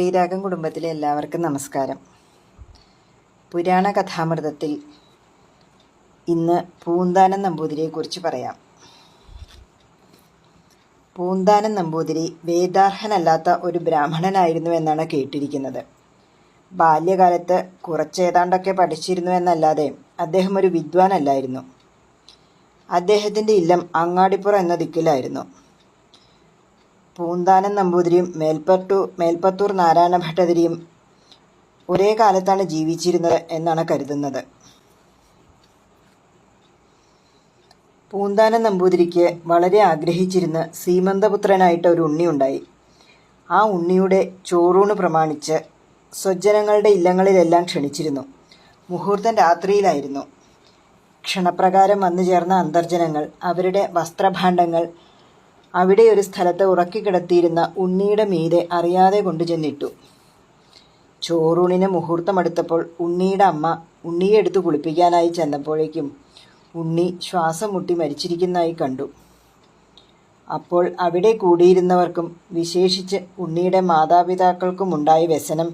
ശ്രീരാഗം കുടുംബത്തിലെ എല്ലാവർക്കും നമസ്കാരം. പുരാണ കഥാമൃതത്തിൽ ഇന്ന് പൂന്താനം നമ്പൂതിരിയെക്കുറിച്ച് പറയാം. പൂന്താനം നമ്പൂതിരി വേദാർഹനല്ലാത്ത ഒരു ബ്രാഹ്മണനായിരുന്നു എന്നാണ് കേട്ടിരിക്കുന്നത്. ബാല്യകാലത്ത് കുറച്ചേതാണ്ടൊക്കെ പഠിച്ചിരുന്നു എന്നല്ലാതെ അദ്ദേഹം ഒരു വിദ്വാനല്ലായിരുന്നു. അദ്ദേഹത്തിന്റെ ഇല്ലം അങ്ങാടിപ്പുറം എന്ന ദിക്കിലായിരുന്നു. പൂന്താനം നമ്പൂതിരിയും മേൽപ്പട്ടു മേൽപ്പത്തൂർ നാരായണ ഭട്ടതിരിയും ഒരേ കാലത്താണ് ജീവിച്ചിരുന്നത് എന്നാണ് കരുതുന്നത്. പൂന്താനം നമ്പൂതിരിക്ക് വളരെ ആഗ്രഹിച്ചിരുന്ന സീമന്തപുത്രനായിട്ട് ഒരു ഉണ്ണിയുണ്ടായി ആ ഉണ്ണിയുടെ ചോറൂണ് പ്രമാണിച്ച് സ്വജ്ജനങ്ങളുടെ ഇല്ലങ്ങളിലെല്ലാം ക്ഷണിച്ചിരുന്നു. മുഹൂർത്തം രാത്രിയിലായിരുന്നു. ക്ഷണപ്രകാരം വന്നു ചേർന്ന അന്തർജനങ്ങൾ അവരുടെ വസ്ത്രഭാണ്ഡങ്ങൾ അവിടെ ഒരു സ്ഥലത്ത് ഉറക്കിക്കിടത്തിയിരുന്ന ഉണ്ണിയുടെ മീതെ അറിയാതെ കൊണ്ടുചെന്നിട്ടു ചോറൂണിന് മുഹൂർത്തമെടുത്തപ്പോൾ ഉണ്ണിയുടെ അമ്മ ഉണ്ണിയെ എടുത്ത് കുളിപ്പിക്കാനായി ചെന്നപ്പോഴേക്കും ഉണ്ണി ശ്വാസം മുട്ടി മരിച്ചിരിക്കുന്നതായി കണ്ടു. അപ്പോൾ അവിടെ കൂടിയിരുന്നവർക്കും വിശേഷിച്ച് ഉണ്ണിയുടെ മാതാപിതാക്കൾക്കും ഉണ്ടായ വ്യസനം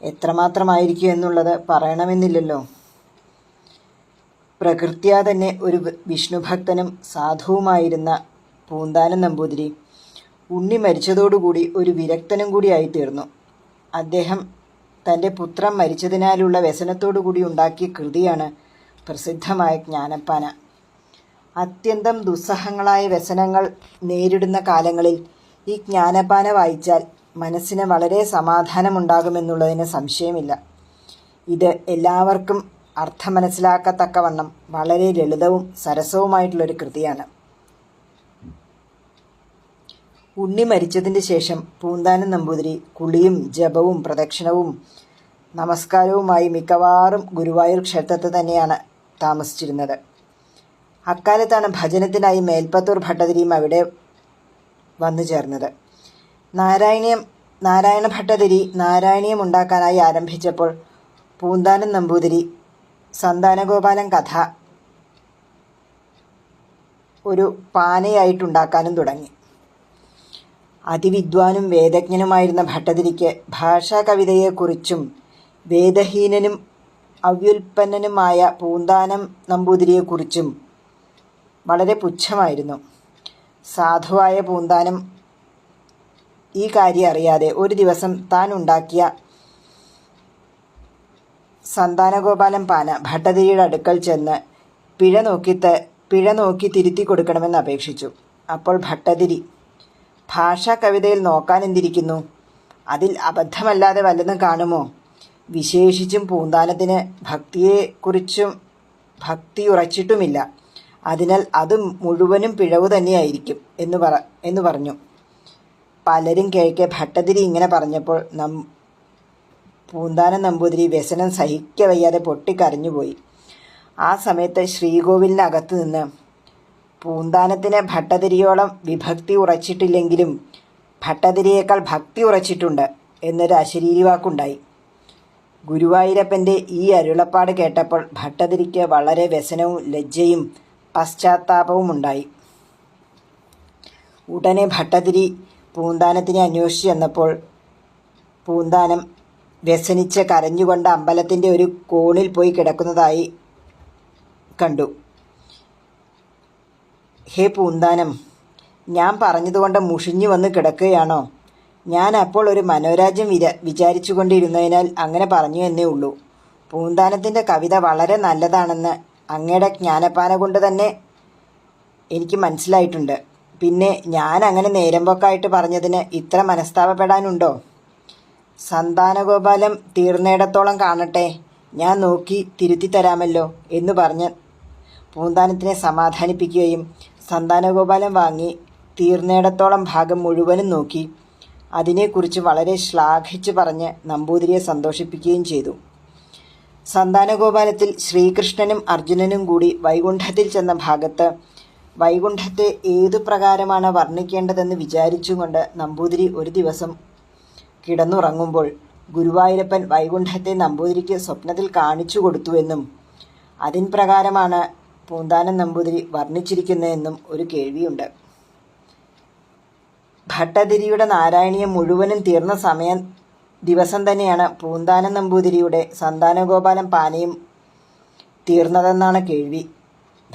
എത്രമാത്രമായിരിക്കും എന്നുള്ളത് പറയണമെന്നില്ലല്ലോ. പ്രകൃത്യാ തന്നെ ഒരു വിഷ്ണുഭക്തനും സാധുവുമായിരുന്ന പൂന്താനം നമ്പൂതിരി. ഉണ്ണി മരിച്ചതോടുകൂടി ഒരു വിരക്തനും കൂടിയായി തീർന്നു അദ്ദേഹം തന്റെ പുത്രൻ മരിച്ചതിനാലുള്ള വ്യസനത്തോടുകൂടി ഉണ്ടാക്കിയ കൃതിയാണ് പ്രസിദ്ധമായ ജ്ഞാനപ്പാന. അത്യന്തം ദുസ്സഹങ്ങളായ വ്യസനങ്ങൾ നേരിടുന്ന കാലങ്ങളിൽ ഈ ജ്ഞാനപ്പാന വായിച്ചാൽ മനസ്സിന് വളരെ സമാധാനമുണ്ടാകുമെന്നുള്ളതിന് സംശയമില്ല. ഇത് എല്ലാവർക്കും അർത്ഥം മനസ്സിലാക്കത്തക്കവണ്ണം വളരെ ലളിതവും സരസവുമായിട്ടുള്ളൊരു കൃതിയാണ്. ഉണ്ണി മരിച്ചതിന് ശേഷം പൂന്താനം നമ്പൂതിരി കുളിയും ജപവും പ്രദക്ഷിണവും നമസ്കാരവുമായി മിക്കവാറും ഗുരുവായൂർ ക്ഷേത്രത്തിൽ തന്നെയാണ് താമസിച്ചിരുന്നത്. അക്കാലത്താണ് ഭജനത്തിനായി മേൽപ്പത്തൂർ ഭട്ടതിരിയും അവിടെ വന്നു ചേർന്നത്. നാരായണീയം നാരായണ ഭട്ടതിരി നാരായണീയം ഉണ്ടാക്കാനായി ആരംഭിച്ചപ്പോൾ പൂന്താനം നമ്പൂതിരി സന്താനഗോപാലൻ കഥ ഒരു പാനയായിട്ടുണ്ടാക്കാനും തുടങ്ങി. അതിവിദ്വാനും വേദജ്ഞനുമായിരുന്ന ഭട്ടതിരിക്ക് ഭാഷാ കവിതയെക്കുറിച്ചും വേദഹീനനും അവ്യുൽപ്പന്നനുമായ പൂന്താനം നമ്പൂതിരിയെക്കുറിച്ചും വളരെ പുച്ഛമായിരുന്നു. സാധുവായ പൂന്താനം ഈ കാര്യം അറിയാതെ ഒരു ദിവസം താൻ ഉണ്ടാക്കിയ സന്താനഗോപാലൻ പാന ഭട്ടതിരിയുടെ അടുക്കൽ ചെന്ന് പിഴ നോക്കി പിഴ നോക്കി തിരുത്തി കൊടുക്കണമെന്ന് അപേക്ഷിച്ചു. അപ്പോൾ ഭട്ടതിരി ഭാഷാ കവിതയിൽ നോക്കാൻ എന്തിരിക്കുന്നു? അതിൽ അബദ്ധമല്ലാതെ വല്ലതും കാണുമോ? വിശേഷിച്ചും പൂന്താനത്തിന് ഭക്തിയെക്കുറിച്ചും ഭക്തി ഉറച്ചിട്ടുമില്ല അതിനാൽ അത് മുഴുവനും പിഴവ് തന്നെയായിരിക്കും എന്ന് പറ എന്ന് പറഞ്ഞു. പലരും കേൾക്കെ ഭട്ടതിരി ഇങ്ങനെ പറഞ്ഞപ്പോൾ നം പൂന്താനം നമ്പൂതിരി വ്യസനം സഹിക്കവയ്യാതെ പൊട്ടിക്കരഞ്ഞുപോയി. ആ സമയത്ത് ശ്രീകോവിലിനകത്ത് നിന്ന് പൂന്താനത്തിന് ഭട്ടതിരിയോളം വിഭക്തി ഉറച്ചിട്ടില്ലെങ്കിലും ഭട്ടതിരിയേക്കാൾ ഭക്തി ഉറച്ചിട്ടുണ്ട് എന്നൊരു അശരീരി വാക്കുണ്ടായി ഗുരുവായൂരപ്പന്റെ ഈ അരുളപ്പാട് കേട്ടപ്പോൾ ഭട്ടതിരിക്ക് വളരെ വ്യസനവും ലജ്ജയും പശ്ചാത്താപവും ഉണ്ടായി ഉടനെ ഭട്ടതിരി പൂന്താനത്തിനെ അന്വേഷിച്ചു ചെന്നപ്പോൾ പൂന്താനം വ്യസനിച്ച് കരഞ്ഞുകൊണ്ട് അമ്പലത്തിന്റെ ഒരു കോണിൽ പോയി കിടക്കുന്നതായി കണ്ടു. ഹേ പൂന്താനം ഞാൻ പറഞ്ഞതുകൊണ്ട് മുഷിഞ്ഞു വന്ന് കിടക്കുകയാണോ? ഞാൻ അപ്പോൾ ഒരു മനോരാജ്യം വിര വിചാരിച്ചു കൊണ്ടിരുന്നതിനാൽ അങ്ങനെ പറഞ്ഞു എന്നേ ഉള്ളൂ. പൂന്താനത്തിന്റെ കവിത വളരെ നല്ലതാണെന്ന് അങ്ങയുടെ ജ്ഞാനപ്പാന കൊണ്ട് തന്നെ എനിക്ക് മനസ്സിലായിട്ടുണ്ട്. പിന്നെ ഞാൻ അങ്ങനെ നേരമ്പോക്കായിട്ട് പറഞ്ഞതിന് ഇത്ര മനസ്താപപ്പെടാനുണ്ടോ? സന്താനഗോപാലം തീർന്നയിടത്തോളം കാണട്ടെ ഞാൻ നോക്കി തിരുത്തി തരാമല്ലോ എന്ന് പറഞ്ഞ് പൂന്താനത്തിനെ സമാധാനിപ്പിക്കുകയും സന്താനഗോപാലം വാങ്ങി തീർന്നേടത്തോളം ഭാഗം മുഴുവനും നോക്കി. അതിനെക്കുറിച്ച് വളരെ ശ്ലാഘിച്ച് പറഞ്ഞ് നമ്പൂതിരിയെ സന്തോഷിപ്പിക്കുകയും ചെയ്തു. സന്താനഗോപാലത്തിൽ ശ്രീകൃഷ്ണനും അർജുനനും കൂടി വൈകുണ്ഠത്തിൽ ചെന്ന ഭാഗത്ത് വൈകുണ്ഠത്തെ ഏതു പ്രകാരമാണ് വർണിക്കേണ്ടതെന്ന് വിചാരിച്ചുകൊണ്ട് നമ്പൂതിരി ഒരു ദിവസം കിടന്നുറങ്ങുമ്പോൾ ഗുരുവായൂരപ്പൻ വൈകുണ്ഠത്തെ നമ്പൂതിരിക്ക് സ്വപ്നത്തിൽ കാണിച്ചു കൊടുത്തുവെന്നും അതിൻ പ്രകാരമാണ് പൂന്താനം നമ്പൂതിരി വർണിച്ചിരിക്കുന്നതെന്നും ഒരു കേൾവിയുണ്ട്. ഭട്ടതിരിയുടെ നാരായണീയം മുഴുവനും തീർന്ന സമയം ദിവസം തന്നെയാണ് പൂന്താനം നമ്പൂതിരിയുടെ സന്താനഗോപാലം പാനയും തീർന്നതെന്നാണ് കേൾവി.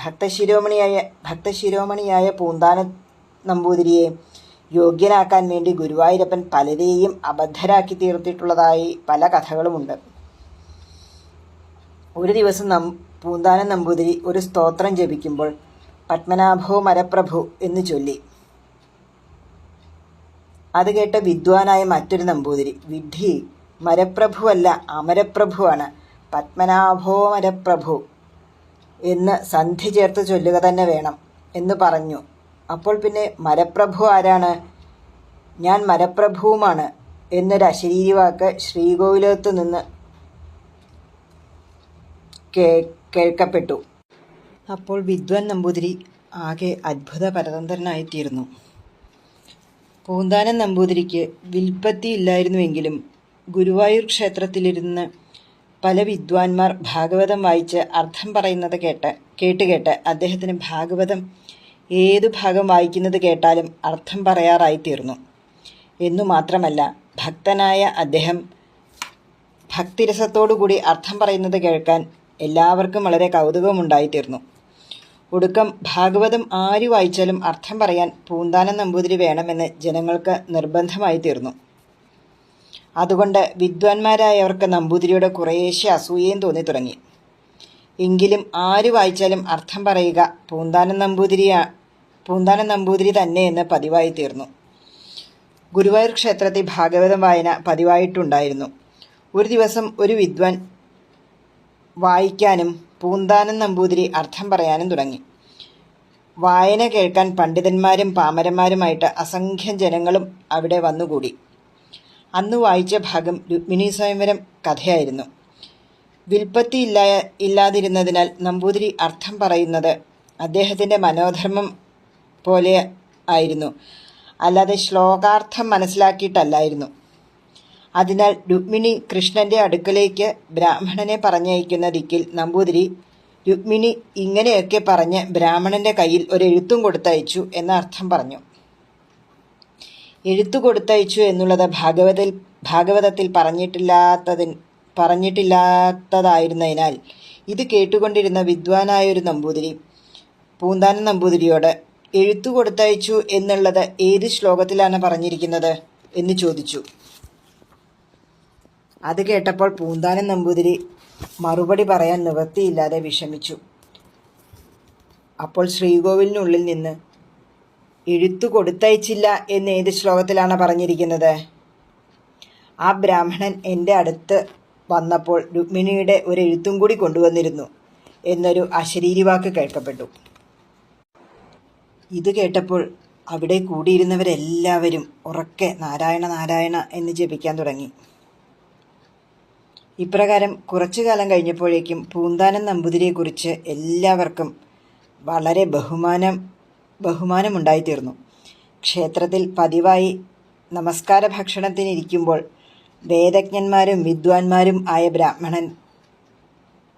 ഭക്തശിരോമണിയായ ഭക്തശിരോമണിയായ പൂന്താന നമ്പൂതിരിയെ യോഗ്യനാക്കാൻ വേണ്ടി ഗുരുവായൂരപ്പൻ പലരെയും അബദ്ധരാക്കി തീർത്തിട്ടുള്ളതായി പല കഥകളുമുണ്ട്. ഒരു ദിവസം പൂന്താനം നമ്പൂതിരി ഒരു സ്തോത്രം ജപിക്കുമ്പോൾ പത്മനാഭോ മരപ്രഭു എന്ന് ചൊല്ലി. അത് കേട്ട വിദ്വാനായ മറ്റൊരു നമ്പൂതിരി വിഡ്ഢി മരപ്രഭുവല്ല അമരപ്രഭുവാണ് പത്മനാഭോ മരപ്രഭു എന്ന് സന്ധി ചേർത്ത് ചൊല്ലുക തന്നെ വേണം എന്ന് പറഞ്ഞു. അപ്പോൾ പിന്നെ മരപ്രഭു ആരാണ്? ഞാൻ മരപ്രഭുവുമാണ് എന്നൊരു അശരീരി വാക്ക് ശ്രീകോവിലത്ത് നിന്ന് കേ കേൾക്കപ്പെട്ടു. അപ്പോൾ വിദ്വാൻ നമ്പൂതിരി ആകെ അത്ഭുത പരതന്ത്രനായിത്തീർന്നു പൂന്താനം നമ്പൂതിരിക്ക് വിൽപ്പത്തി ഇല്ലായിരുന്നുവെങ്കിലും ഗുരുവായൂർ ക്ഷേത്രത്തിലിരുന്ന് പല വിദ്വാൻമാർ ഭാഗവതം വായിച്ച് അർത്ഥം പറയുന്നത് കേട്ട് കേട്ട് കേട്ട് അദ്ദേഹത്തിന് ഭാഗവതം ഏതു ഭാഗം വായിക്കുന്നത് കേട്ടാലും അർത്ഥം പറയാറായിത്തീർന്നു. എന്നു മാത്രമല്ല ഭക്തനായ അദ്ദേഹം ഭക്തിരസത്തോടുകൂടി അർത്ഥം പറയുന്നത് കേൾക്കാൻ എല്ലാവർക്കും വളരെ കൗതുകമുണ്ടായിത്തീർന്നു. ഒടുക്കം ഭാഗവതം ആര് വായിച്ചാലും അർത്ഥം പറയാൻ പൂന്താനം നമ്പൂതിരി വേണമെന്ന് ജനങ്ങൾക്ക് നിർബന്ധമായി തീർന്നു അതുകൊണ്ട് വിദ്വാൻമാരായവർക്ക് നമ്പൂതിരിയുടെ കുറേശ്ശെ അസൂയയും തോന്നി തുടങ്ങി എങ്കിലും ആര് വായിച്ചാലും അർത്ഥം പറയുക പൂന്താനം നമ്പൂതിരിയാ പൂന്താനം നമ്പൂതിരി തന്നെ എന്ന് പതിവായി തീർന്നു ഗുരുവായൂർ ക്ഷേത്രത്തിൽ ഭാഗവതം വായന പതിവായിട്ടുണ്ടായിരുന്നു. ഒരു ദിവസം ഒരു വിദ്വാൻ വായിക്കാനും പൂന്താനം നമ്പൂതിരി അർത്ഥം പറയാനും തുടങ്ങി. വായന കേൾക്കാൻ പണ്ഡിതന്മാരും പാമരന്മാരുമായിട്ട് അസംഖ്യം ജനങ്ങളും അവിടെ വന്നുകൂടി. അന്ന് വായിച്ച ഭാഗം രുക്മിണി സ്വയംവരം കഥയായിരുന്നു. വിൽപ്പത്തി ഇല്ലാ ഇല്ലാതിരുന്നതിനാൽ നമ്പൂതിരി അർത്ഥം പറയുന്നത് അദ്ദേഹത്തിന്റെ മനോധർമ്മം പോലെ ആയിരുന്നു. അല്ലാതെ ശ്ലോകാർത്ഥം മനസ്സിലാക്കിയിട്ടല്ലായിരുന്നു. അതിനാൽ രുക്മിണി കൃഷ്ണന്റെ അടുക്കലേക്ക് ബ്രാഹ്മണനെ പറഞ്ഞയക്കുന്ന ദിക്കിൽ നമ്പൂതിരി രുക്മിണി ഇങ്ങനെയൊക്കെ പറഞ്ഞ് ബ്രാഹ്മണന്റെ കയ്യിൽ ഒരു എഴുത്തും കൊടുത്തയച്ചു എന്ന അർത്ഥം പറഞ്ഞു. എഴുത്തു കൊടുത്തയച്ചു എന്നുള്ളത് ഭാഗവതത്തിൽ ഭാഗവതത്തിൽ പറഞ്ഞിട്ടില്ലാത്തതിൻ പറഞ്ഞിട്ടില്ലാത്തതായിരുന്നതിനാൽ ഇത് കേട്ടുകൊണ്ടിരുന്ന വിദ്വാനായൊരു നമ്പൂതിരി പൂന്താനം നമ്പൂതിരിയോട് എഴുത്തു കൊടുത്തയച്ചു എന്നുള്ളത് ഏത് ശ്ലോകത്തിലാണ് പറഞ്ഞിരിക്കുന്നത്? എന്ന് ചോദിച്ചു. അത് കേട്ടപ്പോൾ പൂന്താനം നമ്പൂതിരി മറുപടി പറയാൻ നിവൃത്തിയില്ലാതെ വിഷമിച്ചു. അപ്പോൾ ശ്രീകോവിലിനുള്ളിൽ നിന്ന് എഴുത്തു കൊടുത്തയച്ചില്ല എന്ന് ഏത് ശ്ലോകത്തിലാണ് പറഞ്ഞിരിക്കുന്നത്? ആ ബ്രാഹ്മണൻ എന്റെ അടുത്ത് വന്നപ്പോൾ രുക്മിണിയുടെ ഒരു എഴുത്തും കൂടി കൊണ്ടുവന്നിരുന്നു എന്നൊരു അശരീരി വാക്ക് കേൾക്കപ്പെട്ടു. ഇത് കേട്ടപ്പോൾ അവിടെ കൂടിയിരുന്നവരെല്ലാവരും ഉറക്കെ നാരായണ നാരായണ എന്ന് ജപിക്കാൻ തുടങ്ങി. ഇപ്രകാരം കുറച്ചു കാലം കഴിഞ്ഞപ്പോഴേക്കും പൂന്താനം നമ്പൂതിരിയെക്കുറിച്ച് എല്ലാവർക്കും വളരെ ബഹുമാനം ബഹുമാനമുണ്ടായിത്തീർന്നു. ക്ഷേത്രത്തിൽ പതിവായി നമസ്കാര ഭക്ഷണത്തിനിരിക്കുമ്പോൾ വേദജ്ഞന്മാരും വിദ്വാൻമാരും ആയ ബ്രാഹ്മണൻ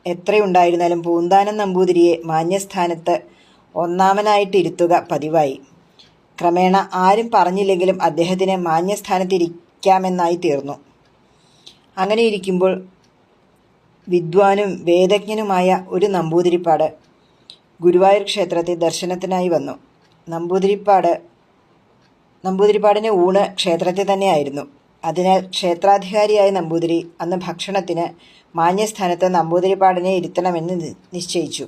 എത്രയുണ്ടായിരുന്നാലും പൂന്താനം നമ്പൂതിരിയെ മാന്യസ്ഥാനത്ത് ഒന്നാമനായിട്ടിരുത്തുക പതിവായി. ക്രമേണ ആരും പറഞ്ഞില്ലെങ്കിലും അദ്ദേഹത്തിന് മാന്യസ്ഥാനത്തിരിക്കാമെന്നായി തീർന്നു അങ്ങനെ ഇരിക്കുമ്പോൾ വിദ്വാനും വേദജ്ഞനുമായ ഒരു നമ്പൂതിരിപ്പാട് ഗുരുവായൂർ ക്ഷേത്രത്തിൽ ദർശനത്തിനായി വന്നു. നമ്പൂതിരിപ്പാട് നമ്പൂതിരിപ്പാടിന് ഊണ് ക്ഷേത്രത്തിൽ തന്നെയായിരുന്നു. അതിനാൽ ക്ഷേത്രാധികാരിയായ നമ്പൂതിരി അന്ന് ഭക്ഷണത്തിന് മാന്യസ്ഥാനത്ത് നമ്പൂതിരിപ്പാടിനെ ഇരുത്തണമെന്ന് നിശ്ചയിച്ചു.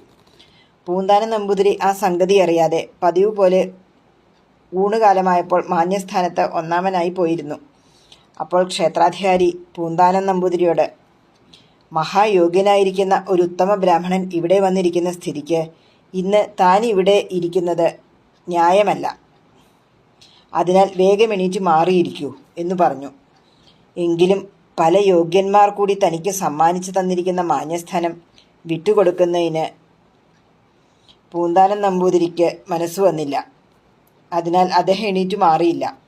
പൂന്താനം നമ്പൂതിരി ആ സംഗതി അറിയാതെ പതിവ് പോലെ ഊണുകാലമായപ്പോൾ മാന്യസ്ഥാനത്ത് ഒന്നാമനായി പോയിരുന്നു. അപ്പോൾ ക്ഷേത്രാധികാരി പൂന്താനം നമ്പൂതിരിയോട് മഹായോഗ്യനായിരിക്കുന്ന ഒരു ഉത്തമ ബ്രാഹ്മണൻ ഇവിടെ വന്നിരിക്കുന്ന സ്ഥിതിക്ക് ഇന്ന് താൻ ഇവിടെ ഇരിക്കുന്നത് ന്യായമല്ല. അതിനാൽ വേഗം എണീറ്റ് മാറിയിരിക്കൂ എന്ന് പറഞ്ഞു. എങ്കിലും പല യോഗ്യന്മാർ കൂടി തനിക്ക് സമ്മാനിച്ചു തന്നിരിക്കുന്ന മാന്യസ്ഥാനം വിട്ടുകൊടുക്കുന്നതിന് പൂന്താനം നമ്പൂതിരിക്ക് മനസ്സ് വന്നില്ല. അതിനാൽ അദ്ദേഹം എണീറ്റ് മാറിയില്ല.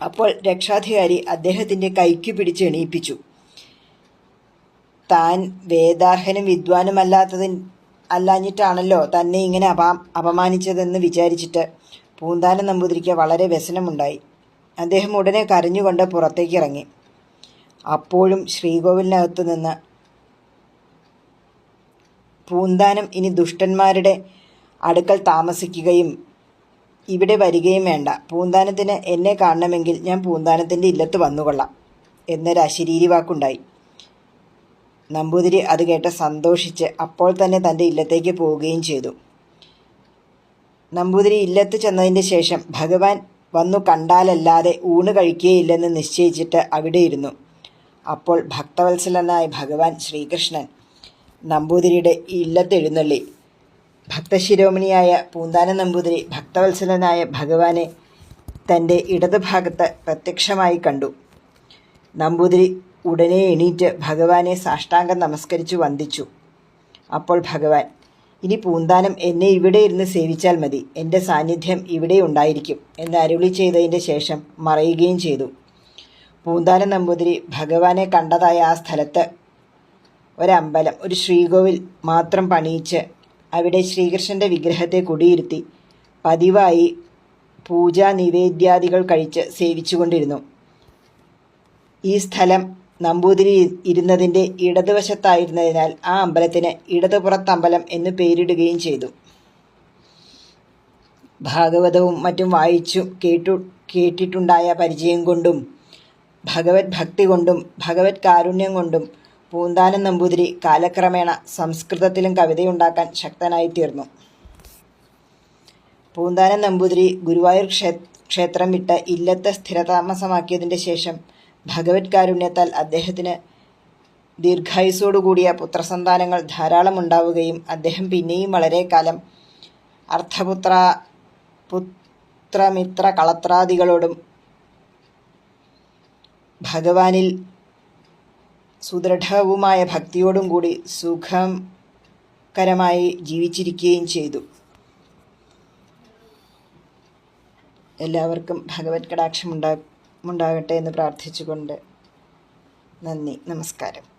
അപ്പോൾ രക്ഷാധികാരി അദ്ദേഹത്തിന്റെ കൈക്ക് പിടിച്ച് എണീപ്പിച്ചു. താൻ വേദാർഹനും വിദ്വാനുമല്ലാത്തതിൻ അല്ലാഞ്ഞിട്ടാണല്ലോ തന്നെ ഇങ്ങനെ അപാ അപമാനിച്ചതെന്ന് വിചാരിച്ചിട്ട് പൂന്താനം നമ്പൂതിരിക്ക് വളരെ വ്യസനമുണ്ടായി. അദ്ദേഹം ഉടനെ കരഞ്ഞുകൊണ്ട് പുറത്തേക്ക് ഇറങ്ങി. അപ്പോഴും ശ്രീകോവിലിനകത്ത് നിന്ന് പൂന്താനം ഇനി ദുഷ്ടന്മാരുടെ അടുക്കൽ താമസിക്കുകയും ഇവിടെ വരികയും വേണ്ട. പൂന്താനത്തിന് എന്നെ കാണണമെങ്കിൽ ഞാൻ പൂന്താനത്തിന്റെ ഇല്ലത്ത് വന്നുകൊള്ളാം എന്നൊരു അശരീരി വാക്കുണ്ടായി. നമ്പൂതിരി അത് കേട്ട് സന്തോഷിച്ച് അപ്പോൾ തന്നെ തന്റെ ഇല്ലത്തേക്ക് പോവുകയും ചെയ്തു. നമ്പൂതിരി ഇല്ലത്ത് ചെന്നതിന്റെ ശേഷം ഭഗവാൻ വന്നു കണ്ടാലല്ലാതെ ഊണ് കഴിക്കുകയില്ലെന്ന് നിശ്ചയിച്ചിട്ട് അവിടെ ഇരുന്നു. അപ്പോൾ ഭക്തവത്സലനായ ഭഗവാൻ ശ്രീകൃഷ്ണൻ നമ്പൂതിരിയുടെ ഇല്ലത്തെഴുന്നള്ളി ഭക്തശിരോമണിയായ പൂന്താന നമ്പൂതിരി ഭക്തവത്സലനായ ഭഗവാനെ തന്റെ ഇടതുഭാഗത്ത് പ്രത്യക്ഷമായി കണ്ടു. നമ്പൂതിരി ഉടനെ എണീറ്റ് ഭഗവാനെ സാഷ്ടാംഗം നമസ്കരിച്ചു വന്ദിച്ചു. അപ്പോൾ ഭഗവാൻ ഇനി പൂന്താനം എന്നെ ഇവിടെ ഇരുന്ന് സേവിച്ചാൽ മതി. എന്റെ സാന്നിധ്യം ഇവിടെ ഉണ്ടായിരിക്കും എന്ന് അരുളി ചെയ്തതിന്റെ ശേഷം മറയുകയും ചെയ്തു. പൂന്താന നമ്പൂതിരി ഭഗവാനെ കണ്ടതായ ആ സ്ഥലത്ത് ഒരമ്പലം ഒരു ശ്രീകോവിൽ മാത്രം പണിയിച്ച് അവിടെ ശ്രീകൃഷ്ണന്റെ വിഗ്രഹത്തെ കുടിയിരുത്തി. പതിവായി പൂജാ നിവേദ്യാദികൾ കഴിച്ച് സേവിച്ചുകൊണ്ടിരുന്നു. ഈ സ്ഥലം നമ്പൂതിരി ഇരുന്നതിന്റെ ഇടതുവശത്തായിരുന്നതിനാൽ ആ അമ്പലത്തിന് ഇടതുപുറത്തമ്പലം എന്ന് പേരിടുകയും ചെയ്തു. ഭാഗവതവും മറ്റും വായിച്ചു കേട്ടു കേട്ടിട്ടുണ്ടായ പരിചയം കൊണ്ടും ഭഗവത് ഭക്തി കൊണ്ടും ഭഗവത് കാരുണ്യം കൊണ്ടും പൂന്താനം നമ്പൂതിരി കാലക്രമേണ സംസ്കൃതത്തിലും കവിതയുണ്ടാക്കാൻ ശക്തനായി തീർന്നു പൂന്താനം നമ്പൂതിരി ഗുരുവായൂർ ക്ഷേ ക്ഷേത്രം വിട്ട് ഇല്ലത്തെ സ്ഥിരതാമസമാക്കിയതിന്റെ ശേഷം ഭഗവത് കാരുണ്യത്താൽ അദ്ദേഹത്തിന് ദീർഘായുസോടുകൂടിയ പുത്രസന്താനങ്ങൾ ധാരാളം ഉണ്ടാവുകയും അദ്ദേഹം പിന്നെയും വളരെ കാലം അർത്ഥപുത്ര പുത്രമിത്ര കളത്രാദികളോടും ഭഗവാനിൽ സുദൃഢവുമായ ഭക്തിയോടും കൂടി സുഖകരമായി ജീവിച്ചിരിക്കുകയും ചെയ്തു. എല്ലാവർക്കും ഭഗവത് കടാക്ഷം ഉണ്ടാ ഉണ്ടാകട്ടെ എന്ന് പ്രാർത്ഥിച്ചുകൊണ്ട് നന്ദി. നമസ്കാരം.